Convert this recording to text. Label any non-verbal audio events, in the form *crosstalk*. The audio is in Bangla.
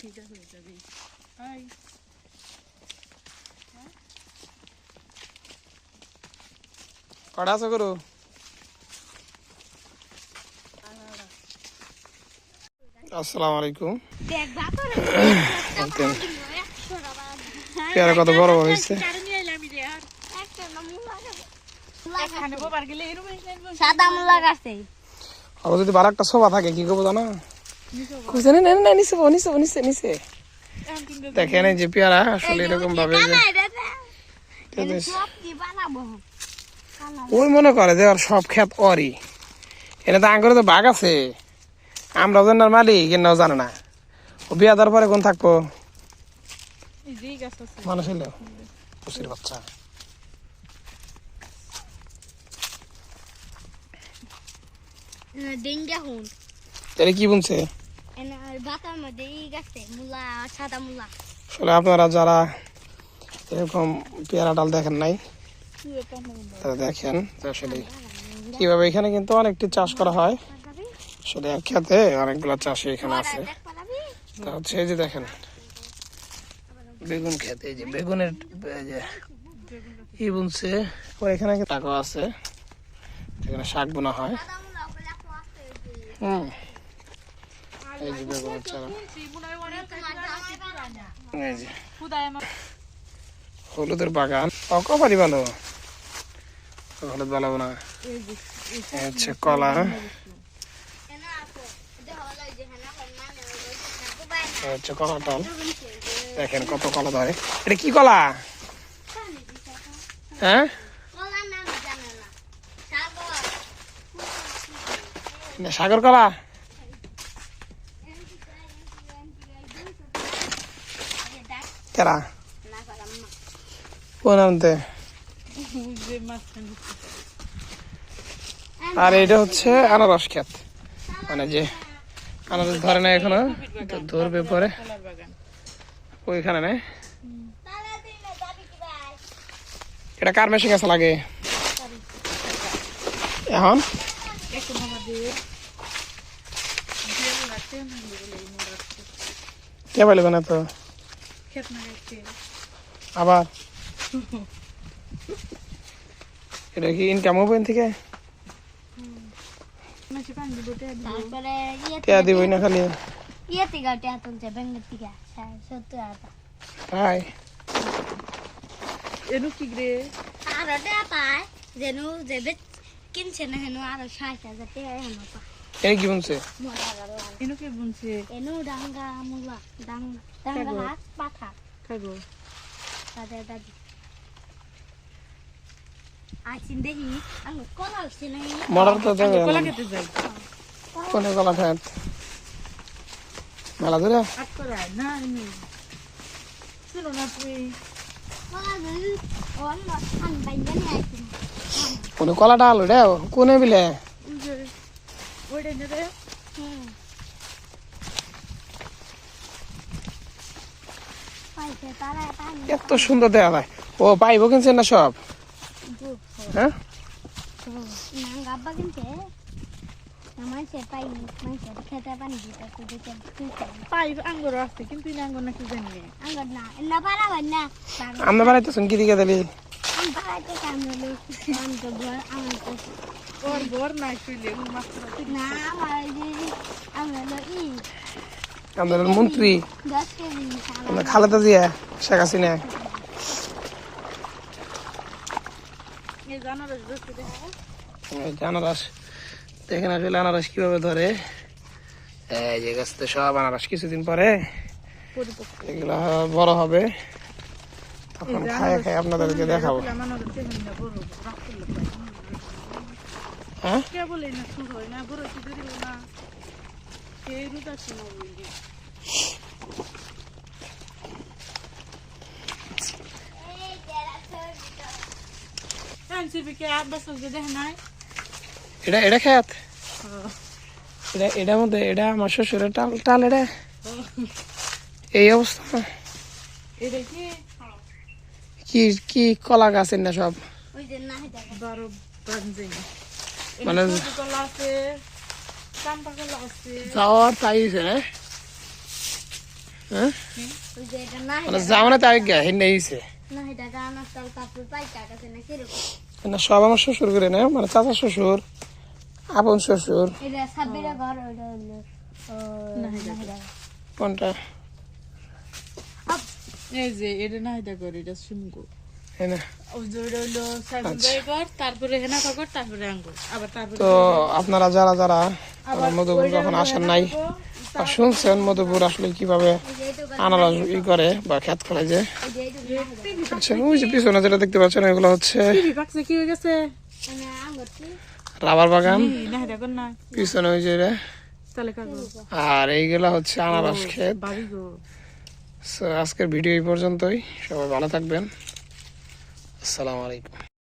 ঠিক আছে যাবি হাই করু আসসালামু আলাইকুম। *coughs* পেয়ারা কত বড় হয়েছে। সাদা মুলা গাছে। আবার যদি বার একটা শোভা থাকে কি করব জানো? দেখেন ওই মনে করে যে ওর সব ক্ষেত অরি। এনে তো আঙ্গুরে তো বাঘ আছে। আমরা জানার মালিক কেনাও জানে না। ও বিয়া দেওয়ার পরে কোন থাকব? মানুষ বাচ্চা। তাহলে কি বুনছে? মুলা আসলে আপনারা যারা এরকম পেয়ারা ডাল দেখেন নাই তারা দেখেন তো আসলে কীভাবে এখানে কিন্তু অনেকটি চাষ করা হয়। আসলে এক খেতে অনেকগুলো চাষি এখানে আছে। তা হচ্ছে এই যে দেখেন বেগুন খেতে এই যে বেগুনের ই বুনছে এখানে টাকা আছে এখানে শাক বোনা হয়। হুম। যে বেগুনের চারা এই যে হলুদের বাগান। অকবারই ভালো হলুদ ভালো না। হচ্ছে কলা। হচ্ছে কলা টল দেখেন কত কলা ধরে। এটা কি কলা? হ্যাঁ? সাগর কলা? কেরা? কোন আর এটা হচ্ছে আনারস ক্ষেত। মানে যে আনারস ধরে না এখনও, তো ধরবে পরে। ওইখানে নেই এটা কার মেশিন আছে লাগে? এখন? কে পাইলে না তো গেছে আবার? এটা কি ইনকাম হবে এন থেকে? মাসে দিব তারপরে টিয়া দিবই না খালি। ইয়ে থেকে টিয়া তুলছে ব্যাঙ্গের থেকে। সত্তর হাজার তাই এনু কি রে? আরও টিয়া পায় যেন যে কিনছে না হেন আরও ষাট হাজার টিয়া হেন পায়। এই কি মোটা গাড়ো কি বুনছে। এনু ডাঙ্গা মুলা ডাঙ্গা ডাঙ্গা হাত পাঠা খাব দাদা দাদি। আইসিন দেখি। আমি কলা উঠছি না মরার তো যাবে কলা খেতে যাই। কোনে গলা খাত মেলা ধরে? আট করায় না এমনি শুনো না তুই। কলা কোনে কলাটা আলো রে? কোনে বিলে? ওইটা নে রে হুম পাইছে তারা পানি এত সুন্দর দেখা যায় ও পাইবো কিনছেন না সব? হ্যাঁ? কিনছে আমরা বানাইতেছেন কি দিকে দিলি? মন্ত্রী। খালেদা জিয়া, শেখ হাসিনা। আনারস, দেখেন আসলে আনারস কীভাবে ধরে। এই যে গাছতে সব আনারস, কিছুদিন পরে এগুলো বড় হবে। তখন খায় খায় আপনাদেরকে দেখাবো। হ্যাঁ? হয় না বড় কি ধরিব না। এই রুটা ছিল বলি আনসিবি কে আট বছর যে দেখ নাই। এটা এটা খেত? এটা এটার মধ্যে এটা আমার শ্বশুরের টাল টাল এটা? এই অবস্থা? এটা কি? কি কি কলা গাছ না সব? মানে কলা আছে চাম্পা কলা আছে। যাওয়ার তাই হ্যাঁ? ওই যে না মানে তাই গে না সব আমার শ্বশুর করে না মানে চাচা শ্বশুর আপন শ্বশুর। কোনটা? এই যে এটা না এটা করে এটা শুনব এনে ওই যে ওটা হলো সাইকেল বাই কর তারপরে তারপরে আবার তারপরে তো আপনারা যারা যারা মধুপুর যখন আসেন নাই বা শুনছেন মধুপুর আসলে কীভাবে আনারস ই করে বা খেত করে যে। আচ্ছা ওই যে পিছনে যেটা দেখতে পাচ্ছেন এগুলো হচ্ছে কি হয়ে গেছে রাবার বাগান পিছনে ওই যে আর এইগুলা হচ্ছে আনারস ক্ষেত। So, আজকের ভিডিও এই পর্যন্তই। সবাই ভালো থাকবেন। আসসালামু আলাইকুম।